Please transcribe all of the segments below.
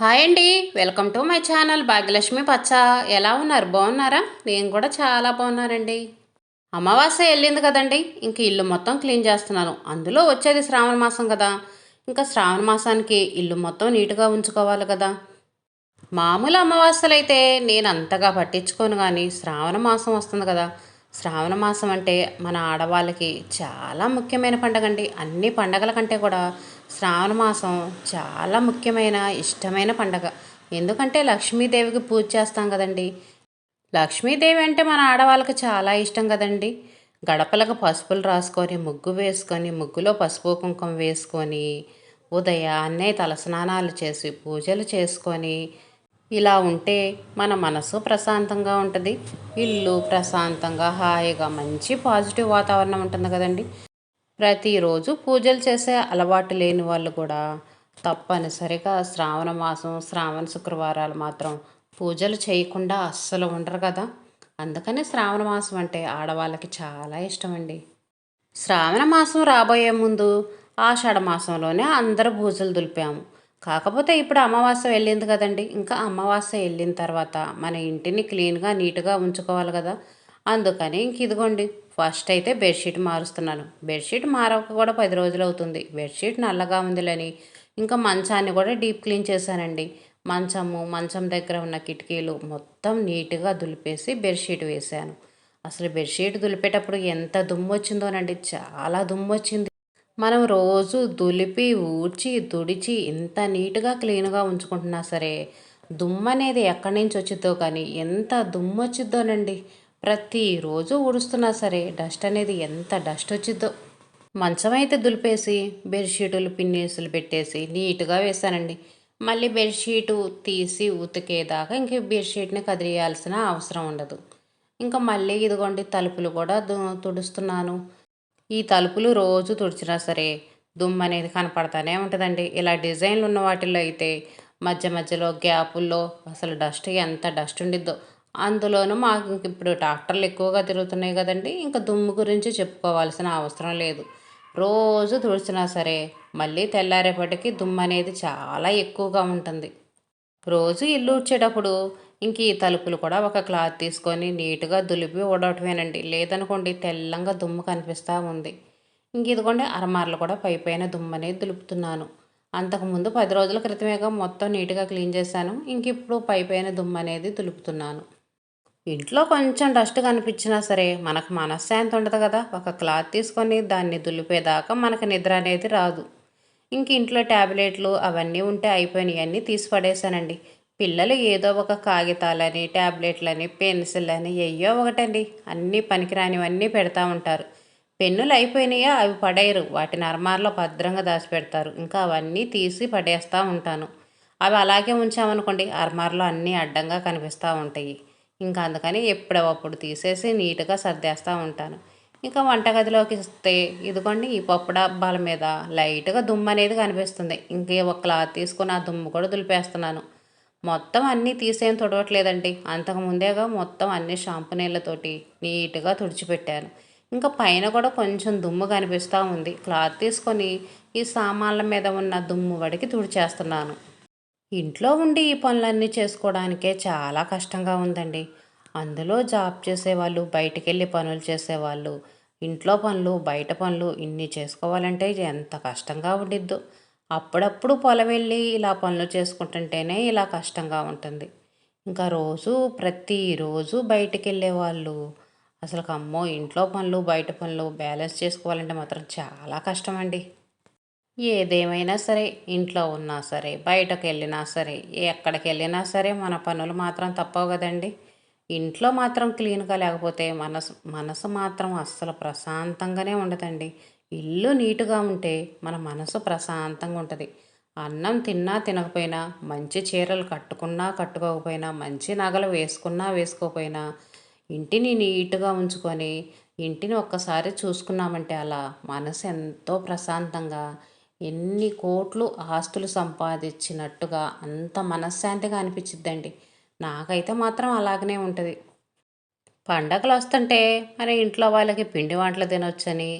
Hi అండి. Welcome to my channel Bhagyalakshmi పచ్చ. ఎలా ఉన్నారు? బాగున్నారా? నేను కూడా చాలా బాగున్నానండి. అమావాస్య వెళ్ళింది కదండి. ఇంక ఇల్లు మొత్తం క్లీన్ చేస్తున్నాను. అందులో వచ్చేది శ్రావణ మాసం కదా. ఇంకా శ్రావణ మాసానికి ఇల్లు మొత్తం నీట్గా ఉంచుకోవాలి కదా. మామూలు అమావాస్యలు అయితే నేను అంతగా పట్టించుకోను కానీ శ్రావణ మాసం వస్తుంది కదా. శ్రావణ మాసం అంటే మన ఆడవాళ్ళకి చాలా ముఖ్యమైన పండగ అండి అన్ని పండగల కంటే కూడా శ్రావణ మాసం చాలా ముఖ్యమైన ఇష్టమైన పండగ. ఎందుకంటే లక్ష్మీదేవికి పూజ చేస్తాం కదండి. లక్ష్మీదేవి అంటే మన ఆడవాళ్ళకి చాలా ఇష్టం కదండి. గడపలకు పసుపులు రాసుకొని ముగ్గు వేసుకొని ముగ్గులో పసుపు కుంకుమ వేసుకొని ఉదయాన్నే తలస్నానాలు చేసి పూజలు చేసుకొని ఇలా ఉంటే మన మనసు ప్రశాంతంగా ఉంటుంది. ఇల్లు ప్రశాంతంగా హాయిగా మంచి పాజిటివ్ వాతావరణం ఉంటుంది కదండి. ప్రతిరోజు పూజలు చేసే అలవాటు లేని వాళ్ళు కూడా తప్పనిసరిగా శ్రావణ మాసం శ్రావణ శుక్రవారాలు మాత్రం పూజలు చేయకుండా అస్సలు ఉండరు కదా. అందుకని శ్రావణ మాసం అంటే ఆడవాళ్ళకి చాలా ఇష్టం అండి శ్రావణ మాసం రాబోయే ముందు ఆషాఢ మాసంలోనే అందరూ పూజలు దులిపాము. కాకపోతే ఇప్పుడు అమావాస్య వెళ్ళింది కదండి. ఇంకా అమావాస్య వెళ్ళిన తర్వాత మన ఇంటిని క్లీన్గా నీట్గా ఉంచుకోవాలి కదా. అందుకని ఇంక ఇదిగోండి ఫస్ట్ అయితే బెడ్షీట్ మారుస్తున్నాను. బెడ్షీట్ మారక కూడా పది రోజులు అవుతుంది. బెడ్షీట్ నల్లగా ఉందిలని ఇంకా మంచాన్ని కూడా డీప్ క్లీన్ చేశానండి. మంచము మంచం దగ్గర ఉన్న కిటికీలు మొత్తం నీట్గా దులిపేసి బెడ్షీట్ వేశాను. అసలు బెడ్షీట్ దులిపేటప్పుడు ఎంత దుమ్ము వచ్చిందోనండి. చాలా దుమ్ము వచ్చింది. మనం రోజు దులిపి ఊడ్చి తుడిచి ఇంత నీట్గా క్లీన్గా ఉంచుకుంటున్నా సరే దుమ్ము అనేది ఎక్కడి నుంచి వచ్చిద్దో కానీ ఎంత దుమ్ము వచ్చిద్దోనండి. ప్రతిరోజు ఊడుస్తున్నా సరే డస్ట్ అనేది ఎంత డస్ట్ వచ్చిద్దో. మంచం అయితే దులిపేసి బెడ్షీటులు పిన్నేసులు పెట్టేసి నీట్గా వేసానండి మళ్ళీ బెడ్షీటు తీసి ఉతికేదాకా ఇంక బెడ్షీట్ని కదిలియాల్సిన అవసరం ఉండదు. ఇంకా మళ్ళీ ఇదిగోండి తలుపులు కూడా తుడుస్తున్నాను. ఈ తలుపులు రోజు తుడిచినా సరే దుమ్ము అనేది కనపడతానే ఉంటుందండి. ఇలా డిజైన్లు ఉన్న వాటిల్లో అయితే మధ్య మధ్యలో గ్యాపుల్లో అసలు డస్ట్ ఎంత డస్ట్ ఉండిద్దో. అందులోనూ మాకు ఇప్పుడు ట్రాక్టర్లు ఎక్కువగా తిరుగుతున్నాయి కదండి. ఇంకా దుమ్ము గురించి చెప్పుకోవాల్సిన అవసరం లేదు. రోజు తుడిచినా సరే మళ్ళీ తెల్లారేపటికి దుమ్ము అనేది చాలా ఎక్కువగా ఉంటుంది. రోజు ఇల్లు వచ్చేటప్పుడు ఇంక ఈ తలుపులు కూడా ఒక క్లాత్ తీసుకొని నీట్గా దులిపి ఊడవటమేనండి. లేదనుకోండి తెల్లంగా దుమ్ము కనిపిస్తూ ఉంది. ఇంక ఇదిగోండి అరమార్లు కూడా పై పైన దుమ్ము అనేది దులుపుతున్నాను అంతకుముందు పది రోజుల క్రితమేగా మొత్తం నీట్గా క్లీన్ చేశాను. ఇంక ఇప్పుడు పై పైన దుమ్ము అనేది దులుపుతున్నాను. ఇంట్లో కొంచెం డస్ట్ కనిపించినా సరే మనకు మనశ్శాంతి ఉండదు కదా. ఒక క్లాత్ తీసుకొని దాన్ని దులిపేదాకా మనకు నిద్ర అనేది రాదు. ఇంక ఇంట్లో ట్యాబ్లెట్లు అవన్నీ ఉంటే అయిపోయినాయి అన్నీ తీసి పడేశానండి. పిల్లలు ఏదో ఒక కాగితాలని ట్యాబ్లెట్లని పెన్సిల్ అని అయ్యో ఒకటండి. అన్నీ పనికిరానివన్నీ పెడతా ఉంటారు. పెన్నులు అయిపోయినాయా అవి పడేయరు. వాటిని అర్మార్లో భద్రంగా దాచిపెడతారు. ఇంకా అవన్నీ తీసి పడేస్తూ ఉంటాను. అవి అలాగే ఉంచామనుకోండి అర్మార్లో అన్నీ అడ్డంగా కనిపిస్తూ ఉంటాయి. ఇంకా అందుకని ఎప్పుడప్పుడు తీసేసి నీట్గా సర్దేస్తూ ఉంటాను. ఇంకా వంటగదిలోకి ఇస్తే ఇదిగోండి ఈ పప్పు డబ్బాల మీద లైట్గా దుమ్ము అనేది కనిపిస్తుంది. ఇంకే ఒక క్లాత్ తీసుకొని ఆ దుమ్ము కూడా దులిపేస్తున్నాను. మొత్తం అన్నీ తీసేం తుడవట్లేదండి. అంతకు ముందేగా మొత్తం అన్ని షాంపు నీళ్ళతోటి నీట్గా తుడిచిపెట్టాను. ఇంకా పైన కూడా కొంచెం దుమ్ము కనిపిస్తూ ఉంది. క్లాత్ తీసుకొని ఈ సామాన్ల మీద ఉన్న దుమ్ము వడికి తుడిచేస్తున్నాను. ఇంట్లో ఉండి ఈ పనులన్నీ చేసుకోవడానికే చాలా కష్టంగా ఉందండి. అందులో జాబ్ చేసేవాళ్ళు బయటికి వెళ్ళి పనులు చేసేవాళ్ళు ఇంట్లో పనులు బయట పనులు ఇన్ని చేసుకోవాలంటే ఎంత కష్టంగా ఉండిద్దో. అప్పుడప్పుడు పొలం వెళ్ళి ఇలా పనులు చేసుకుంటుంటేనే ఇలా కష్టంగా ఉంటుంది. ఇంకా రోజు ప్రతిరోజు బయటికి వెళ్ళేవాళ్ళు అసలు అమ్మో ఇంట్లో పనులు బయట పనులు బ్యాలెన్స్ చేసుకోవాలంటే మాత్రం చాలా కష్టం అండి ఏదేమైనా సరే ఇంట్లో ఉన్నా సరే బయటకు వెళ్ళినా సరే ఎక్కడికి వెళ్ళినా సరే మన పనులు మాత్రం తప్పవు కదండి. ఇంట్లో మాత్రం క్లీన్గా లేకపోతే మనసు మనసు మాత్రం అస్సలు ప్రశాంతంగానే ఉండదండి. ఇల్లు నీట్గా ఉంటే మన మనసు ప్రశాంతంగా ఉంటుంది. అన్నం తిన్నా తినకపోయినా మంచి చీరలు కట్టుకున్నా కట్టుకోకపోయినా మంచి నగలు వేసుకున్నా వేసుకోకపోయినా ఇంటిని నీట్గా ఉంచుకొని ఇంటిని ఒక్కసారి చూసుకున్నామంటే అలా మనసు ఎంతో ప్రశాంతంగా ఎన్ని కోట్లు ఆస్తులు సంపాదించినట్టుగా అంత మనశ్శాంతిగా అనిపించిద్దండి. నాకైతే మాత్రం అలాగనే ఉంటుంది. పండగలు వస్తుంటే మరి ఇంట్లో వాళ్ళకి పిండి వంటలు తినొచ్చని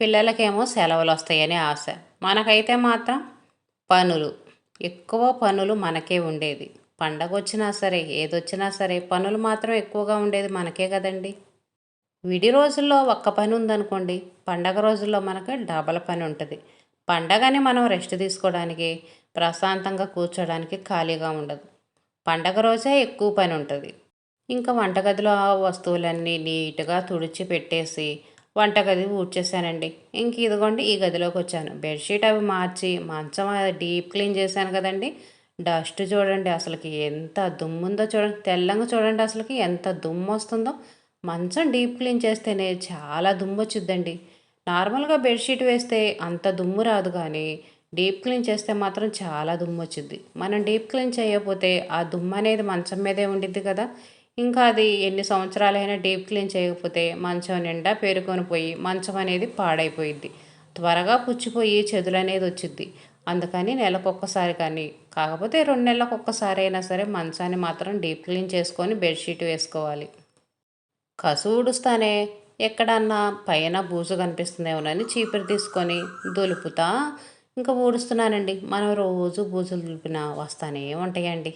పిల్లలకేమో సెలవులు వస్తాయని ఆశ. మనకైతే మాత్రం పనులు. ఎక్కువ పనులు మనకే ఉండేది. పండగ వచ్చినా సరే ఏదొచ్చినా సరే పనులు మాత్రం ఎక్కువగా ఉండేది మనకే కదండి. విడి రోజుల్లో ఒక్క పని ఉందనుకోండి పండగ రోజుల్లో మనకు డబల్ పని ఉంటుంది పండగని మనం రెస్ట్ తీసుకోవడానికి ప్రశాంతంగా కూర్చోడానికి ఖాళీగా ఉండదు. పండగ రోజే ఎక్కువ పని ఉంటుంది ఇంకా వంటగదిలో ఆ వస్తువులన్నీ నీట్గా తుడిచి పెట్టేసి వంటగది ఊడ్చేసానండి ఇంక ఇదిగోండి ఈ గదిలోకి వచ్చాను. బెడ్షీట్ అవి మార్చి మంచం డీప్ క్లీన్ చేశాను కదండి. డస్ట్ చూడండి అసలుకి ఎంత దుమ్ముందో చూడండి. తెల్లంగా చూడండి అసలుకి ఎంత దుమ్ము వస్తుందో. మంచం డీప్ క్లీన్ చేస్తేనే చాలా దుమ్ము వచ్చిద్దండి. నార్మల్గా బెడ్షీట్ వేస్తే అంత దుమ్ము రాదు కానీ డీప్ క్లీన్ చేస్తే మాత్రం చాలా దుమ్ము వచ్చింది మనం డీప్ క్లీన్ చేయకపోతే ఆ దుమ్ము అనేది మంచం మీదే ఉండిద్ది కదా. ఇంకా అది ఎన్ని సంవత్సరాలైనా డీప్ క్లీన్ చేయకపోతే మంచం నిండా పేరుకొని పోయి మంచం అనేది పాడైపోయిద్ది. త్వరగా పుచ్చిపోయి చెదులు అనేది వచ్చిద్ది. అందుకని నెలకొక్కసారి కానీ కాకపోతే రెండు నెలలకు ఒక్కసారి అయినా సరే మంచాన్ని మాత్రం డీప్ క్లీన్ చేసుకొని బెడ్షీట్ వేసుకోవాలి. కసు ఊడుస్తానే ఎక్కడన్నా పైన బూజు కనిపిస్తుందేమోనని చీపురు తీసుకొని దులుపుతా. ఇంకా ఊడుస్తున్నానండి. మనం రోజు బూజులు దులిపినా వస్తానే ఉంటాయండి.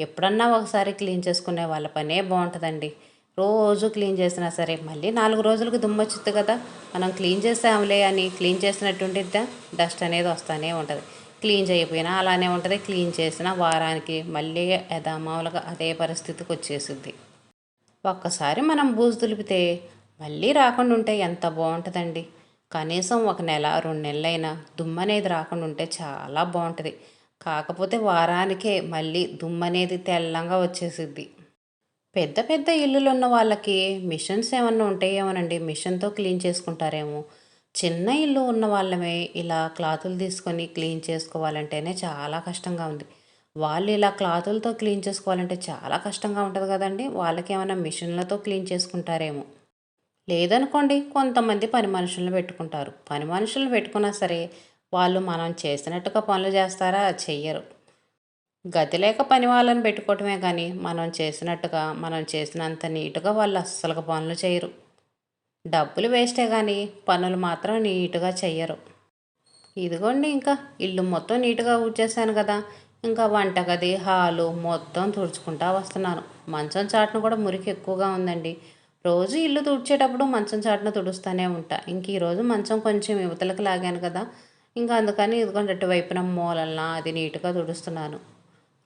ఎప్పుడన్నా ఒకసారి క్లీన్ చేసుకునే వాళ్ళ పనే బాగుంటుందండి. రోజు క్లీన్ చేసినా సరే మళ్ళీ నాలుగు రోజులకు దుమ్ము కదా మనం క్లీన్ చేసాములే అని క్లీన్ చేసినట్టు ఉండిద్దా? డస్ట్ అనేది వస్తూనే ఉంటుంది. క్లీన్ చేయకపోయినా అలానే ఉంటుంది. క్లీన్ చేసిన వారానికి మళ్ళీ యథామావులుగా అదే పరిస్థితికి వచ్చేసిద్ది. ఒక్కసారి మనం బూజు దులిపితే మళ్ళీ రాకుండా ఉంటే ఎంత బాగుంటుందండి. కనీసం ఒక నెల రెండు నెలలైనా దుమ్ము అనేది రాకుండా ఉంటే చాలా బాగుంటుంది. కాకపోతే వారానికే మళ్ళీ దుమ్ము అనేది తెల్లంగా వచ్చేసిద్ది. పెద్ద పెద్ద ఇల్లులు ఉన్న వాళ్ళకి మిషన్స్ ఏమన్నా ఉంటాయేమోనండి. మిషన్తో క్లీన్ చేసుకుంటారేమో. చిన్న ఇల్లు ఉన్న వాళ్ళమే ఇలా క్లాతులు తీసుకొని క్లీన్ చేసుకోవాలంటేనే చాలా కష్టంగా ఉంది. వాళ్ళు ఇలా క్లాతులతో క్లీన్ చేసుకోవాలంటే చాలా కష్టంగా ఉంటుంది కదండి. వాళ్ళకి ఏమైనా మిషన్లతో క్లీన్ చేసుకుంటారేమో. లేదనుకోండి కొంతమంది పని మనుషులను పెట్టుకుంటారు. పని మనుషులను పెట్టుకున్నా సరే వాళ్ళు మనం చేసినట్టుగా పనులు చేస్తారా? చెయ్యరు. గతి లేక పని వాళ్ళని పెట్టుకోవటమే కానీ మనం చేసినట్టుగా మనం చేసినంత నీటుగా వాళ్ళు అస్సలుగా పనులు చేయరు. డబ్బులు వేస్టే కానీ పనులు మాత్రం నీట్గా చెయ్యరు. ఇదిగోండి ఇంకా ఇల్లు మొత్తం నీట్గా ఊడ్చేసాను కదా ఇంకా వంటగది హాలు మొత్తం తుడుచుకుంటా వస్తున్నాను. మంచం చాటున కూడా మురికి ఎక్కువగా ఉందండి. రోజు ఇల్లు తుడిచేటప్పుడు మంచం చాటున తుడుస్తూనే ఉంటా. ఇంక ఈరోజు మంచం కొంచెం యువతలకు లాగాను కదా ఇంకా అందుకని ఇదిగోండి అటువైపున మూలల్న అది నీట్గా తుడుస్తున్నాను.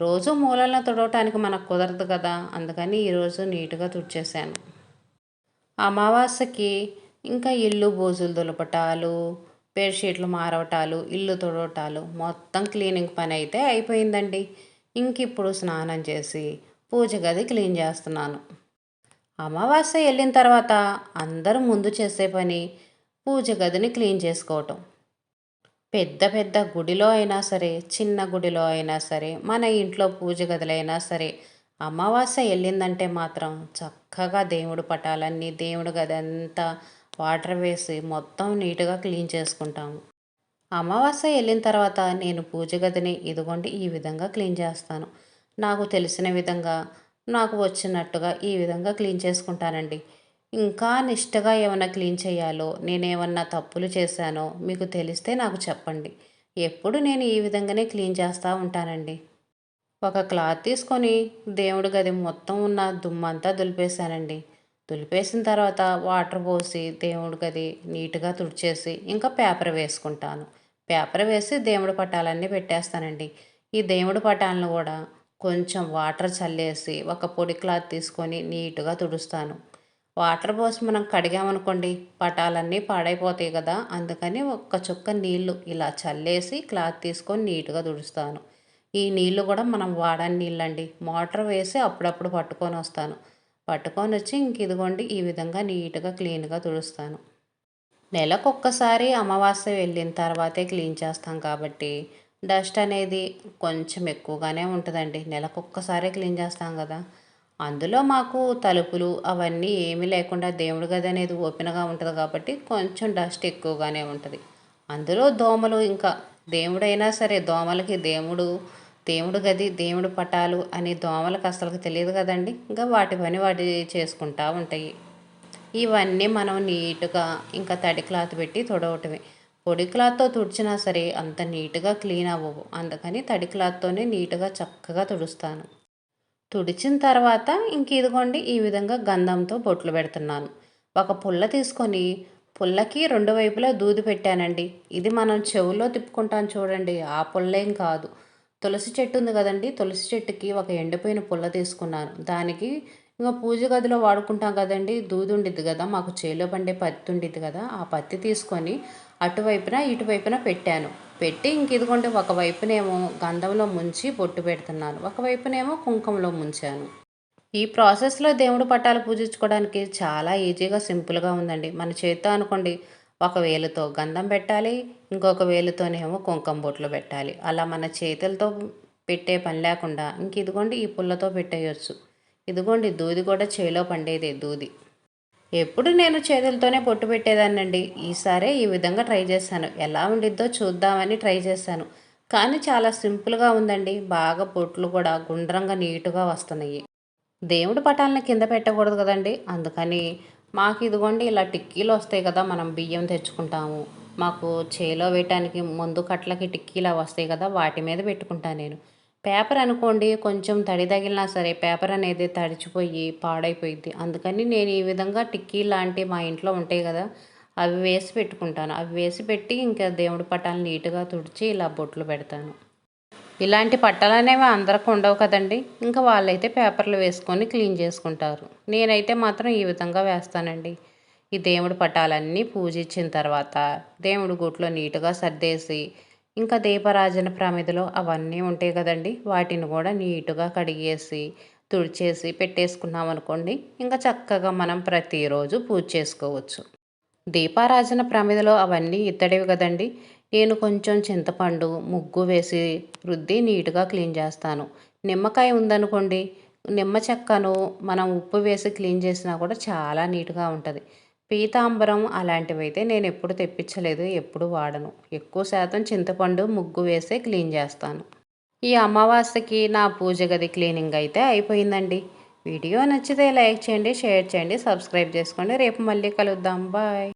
రోజు మూలల్న తుడవటానికి మనకు కుదరదు కదా అందుకని ఈరోజు నీట్గా తుడిచేశాను. అమావాస్యకి ఇంకా ఇల్లు బోజులు దులపటాలు బెడ్షీట్లు మారవటాలు ఇల్లు తుడవటాలు మొత్తం క్లీనింగ్ పని అయితే అయిపోయిందండి. ఇంక ఇప్పుడు స్నానం చేసి పూజ గది క్లీన్ చేస్తున్నాను. అమావాస్య వెళ్ళిన తర్వాత అందరూ ముందు చేసే పని పూజ గదిని క్లీన్ చేసుకోవటం. పెద్ద పెద్ద గుడిలో అయినా సరే చిన్న గుడిలో అయినా సరే మన ఇంట్లో పూజ గదులైనా సరే అమావాస్య వెళ్ళిందంటే మాత్రం చక్కగా దేవుడు పటాలన్నీ దేవుడు గది అంతా వాటర్ వేసి మొత్తం నీట్గా క్లీన్ చేసుకుంటాము అమావాస్య వెళ్ళిన తర్వాత నేను పూజ గదిని ఇదిగోండి ఈ విధంగా క్లీన్ చేస్తాను. నాకు తెలిసిన విధంగా నాకు వచ్చినట్టుగా ఈ విధంగా క్లీన్ చేసుకుంటానండి. ఇంకా నిష్టగా ఏమైనా క్లీన్ చేయాలో నేనేమన్నా తప్పులు చేశానో మీకు తెలిస్తే నాకు చెప్పండి. ఎప్పుడు నేను ఈ విధంగానే క్లీన్ చేస్తూ ఉంటానండి. ఒక క్లాత్ తీసుకొని దేవుడి గది మొత్తం ఉన్న దుమ్మంతా దులిపేశానండి. దులిపేసిన తర్వాత వాటర్ పోసి దేవుడి గది నీట్గా తుడిచేసి ఇంకా పేపర్ వేసుకుంటాను. పేపర్ వేసి దేవుడి పటాలన్నీ పెట్టేస్తానండి. ఈ దేవుడి పటాలను కూడా కొంచెం వాటర్ చల్లేసి ఒక పొడి క్లాత్ తీసుకొని నీట్గా తుడుస్తాను. వాటర్ పోసి మనం కడిగామనుకోండి పటాలన్నీ పాడైపోతాయి కదా. అందుకని ఒక్క చుక్క నీళ్ళు ఇలా చల్లేసి క్లాత్ తీసుకొని నీట్గా తుడుస్తాను. ఈ నీళ్ళు కూడా మనం వాడని నీళ్ళండి. మోటార్ వేసి అప్పుడప్పుడు పట్టుకొని వస్తాను. పట్టుకొని వచ్చి ఇంక ఇదిగోండి ఈ విధంగా నీట్గా క్లీన్గా తుడుస్తాను. నెలకొక్కసారి అమావాస్య వెళ్ళిన తర్వాతే క్లీన్ చేస్తాం కాబట్టి డస్ట్ అనేది కొంచెం ఎక్కువగానే ఉంటుందండి. నెలకొక్కసారే క్లీన్ చేస్తాం కదా. అందులో మాకు తలుపులు అవన్నీ ఏమీ లేకుండా దేవుడి గది అనేది ఓపెన్గా ఉంటుంది కాబట్టి కొంచెం డస్ట్ ఎక్కువగానే ఉంటుంది. అందులో దోమలు ఇంకా దేవుడైనా సరే దోమలకి దేవుడు దేవుడు గది దేవుడు పటాలు అని దోమలకు అసలు తెలియదు కదండి. ఇంకా వాటి పని వాటి చేసుకుంటూ ఉంటాయి. ఇవన్నీ మనం నీట్గా ఇంకా తడి క్లాత్ పెట్టి తొడవటమే. పొడి క్లాత్తో తుడిచినా సరే అంత నీట్గా క్లీన్ అవ్వవు. అందుకని తడి క్లాత్తోనే నీట్గా చక్కగా తుడుస్తాను. తుడిచిన తర్వాత ఇంక ఇదిగోండి ఈ విధంగా గంధంతో బొట్లు పెడుతున్నాను. ఒక పుల్ల తీసుకొని పుల్లకి రెండు వైపులా దూది పెట్టానండి. ఇది మనం చెవులో తిప్పుకుంటాం చూడండి ఆ పుల్లేం కాదు. తులసి చెట్టు ఉంది కదండి తులసి చెట్టుకి ఒక ఎండిపోయిన పుల్ల తీసుకున్నాను. దానికి ఇంకా పూజ గదిలో వాడుకుంటాం కదండి దూది ఉండిద్ది కదా మాకు చేలో పండే పత్తి ఉండిద్ది కదా ఆ పత్తి తీసుకొని అటువైపున ఇటువైపున పెట్టాను. పెట్టి ఇంక ఇదిగోండి ఒకవైపునేమో గంధంలో ముంచి బొట్టు పెడుతున్నాను ఒకవైపునేమో కుంకుమలో ముంచాను. ఈ ప్రాసెస్లో దేవుడు పట్టాలు పూజించుకోవడానికి చాలా ఈజీగా సింపుల్గా ఉందండి. మన చేత్తో అనుకోండి ఒక వేలుతో గంధం పెట్టాలి ఇంకొక వేలుతోనేమో కుంకుమ బొట్లు పెట్టాలి. అలా మన చేతులతో పెట్టే పని లేకుండా ఇంక ఇదిగోండి ఈ పుల్లతో పెట్టేయచ్చు. ఇదిగోండి దూది కూడా చేలో పండేదే దూది. ఎప్పుడు నేను చేతులతోనే పొట్టు పెట్టేదాన్నండి. ఈసారే ఈ విధంగా ట్రై చేశాను. ఎలా ఉండిద్దో చూద్దామని ట్రై చేశాను. కానీ చాలా సింపుల్గా ఉందండి. బాగా పొట్లు కూడా గుండ్రంగా నీటుగా వస్తున్నాయి. దేవుడి పటాలని కింద పెట్టకూడదు కదండి. అందుకని మాకు ఇదిగోండి ఇలా టిక్కీలు వస్తాయి కదా మనం బియ్యం తెచ్చుకుంటాము. మాకు చేలో వేయటానికి ముందు కట్లకి టిక్కీలు వస్తాయి కదా వాటి మీద పెట్టుకుంటాను నేను. పేపర్ అనుకోండి కొంచెం తడి తగిలినా సరే పేపర్ అనేది తడిచిపోయి పాడైపోయింది అందుకని నేను ఈ విధంగా టిక్కీ లాంటివి మా ఇంట్లో ఉంటాయి కదా అవి వేసి పెట్టుకుంటాను. అవి వేసి పెట్టి ఇంకా దేవుడి పటాలు నీట్గా తుడిచి ఇలా బొట్లు పెడతాను. ఇలాంటి పట్టాలు అనేవి అందరికి ఉండవు కదండి. ఇంకా వాళ్ళైతే పేపర్లు వేసుకొని క్లీన్ చేసుకుంటారు. నేనైతే మాత్రం ఈ విధంగా వేస్తానండి. ఈ దేవుడి పటాలన్నీ పూజించిన తర్వాత దేవుడి గుట్లో నీట్గా సర్దేసి ఇంకా దీపరాజన ప్రమిదలో అవన్నీ ఉంటాయి కదండి. వాటిని కూడా నీట్గా కడిగేసి తుడిచేసి పెట్టేసుకున్నాం అనుకోండి ఇంకా చక్కగా మనం ప్రతిరోజు పూజ చేసుకోవచ్చు. దీపారాజన ప్రమిదలో అవన్నీ ఇత్తడివి కదండి. నేను కొంచెం చింతపండు ముగ్గు వేసి రుద్ది నీట్గా క్లీన్ చేస్తాను. నిమ్మకాయ ఉందనుకోండి నిమ్మ చెక్కను మనం ఉప్పు వేసి క్లీన్ చేసినా కూడా చాలా నీట్గా ఉంటుంది. పీతాంబరం అలాంటివి అయితే నేను ఎప్పుడు తెప్పించలేదు ఎప్పుడు వాడను. ఎక్కువ శాతం చింతపండు ముగ్గు వేసే క్లీన్ చేస్తాను. ఈ అమావాస్యకి నా పూజ గది క్లీనింగ్ అయితే అయిపోయిందండి. వీడియో నచ్చితే లైక్ చేయండి షేర్ చేయండి సబ్స్క్రైబ్ చేసుకోండి. రేపు మళ్ళీ కలుద్దాం. బాయ్.